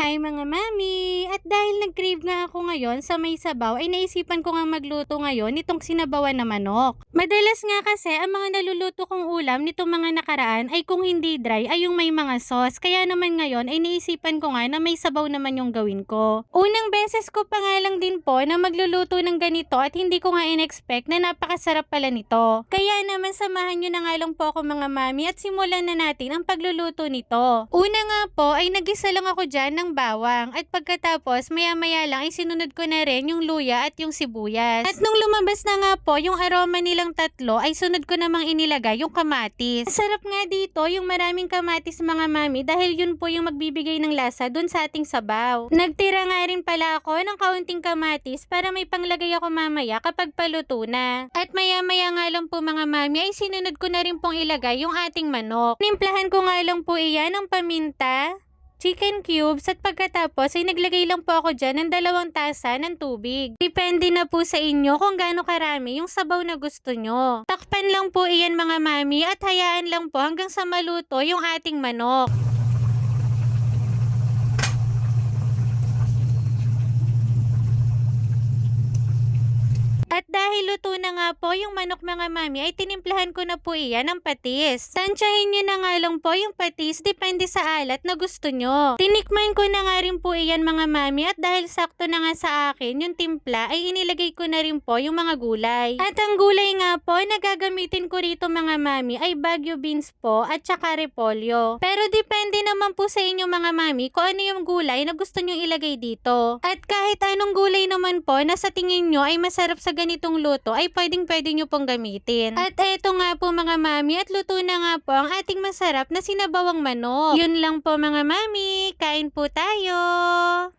Hi mga mami! At dahil nag-crave nga ako ngayon sa may sabaw ay naisipan ko nga magluto ngayon nitong sinabawan na manok. Madalas nga kasi ang mga naluluto kong ulam nitong mga nakaraan ay kung hindi dry ay yung may mga sauce. Kaya naman ngayon ay naisipan ko nga na may sabaw naman yung gawin ko. Unang beses ko pa nga lang din po na magluluto ng ganito at hindi ko nga in-expect na napakasarap pala nito. Kaya naman samahan nyo na nga lang po ako mga mami at simulan na natin ang pagluluto nito. Una nga po ay nagisa lang ako dyan ng bawang at pagkatapos maya maya lang ay sinunod ko na rin yung luya at yung sibuyas. At nung lumabas na nga po yung aroma nilang tatlo ay sunod ko namang inilagay yung kamatis. Sarap nga dito yung maraming kamatis mga mami dahil yun po yung magbibigay ng lasa dun sa ating sabaw. Nagtira nga rin pala ako ng kaunting kamatis para may panglagay ako mamaya kapag paluto na. At maya maya nga lang po mga mami ay sinunod ko na rin pong ilagay yung ating manok. Nimplahan ko nga lang po iyan ng paminta, chicken cubes at pagkatapos ay naglagay lang po ako dyan ng dalawang tasa ng tubig. Depende na po sa inyo kung gaano karami yung sabaw na gusto nyo. Takpan lang po iyan mga mami at hayaan lang po hanggang sa maluto yung ating manok. At dahil luto na nga po yung manok mga mami ay tinimplahan ko na po iyan ng patis. Tansyahin nyo na nga lang po yung patis depende sa alat na gusto nyo. Tinikman ko na nga rin po iyan mga mami at dahil sakto na nga sa akin yung timpla ay inilagay ko na rin po yung mga gulay. At ang gulay nga po na gagamitin ko rito mga mami ay bagyo beans po at saka repolyo. Pero depende naman po sa inyo mga mami kung ano yung gulay na gusto nyo ilagay dito. At kahit anong gulay naman po na sa tingin nyo ay masarap sa ganitong luto ay pwedeng pwede nyo pong gamitin. At eto nga po mga mami at luto na nga po ang ating masarap na sinabawang manok. Yun lang po mga mami, kain po tayo!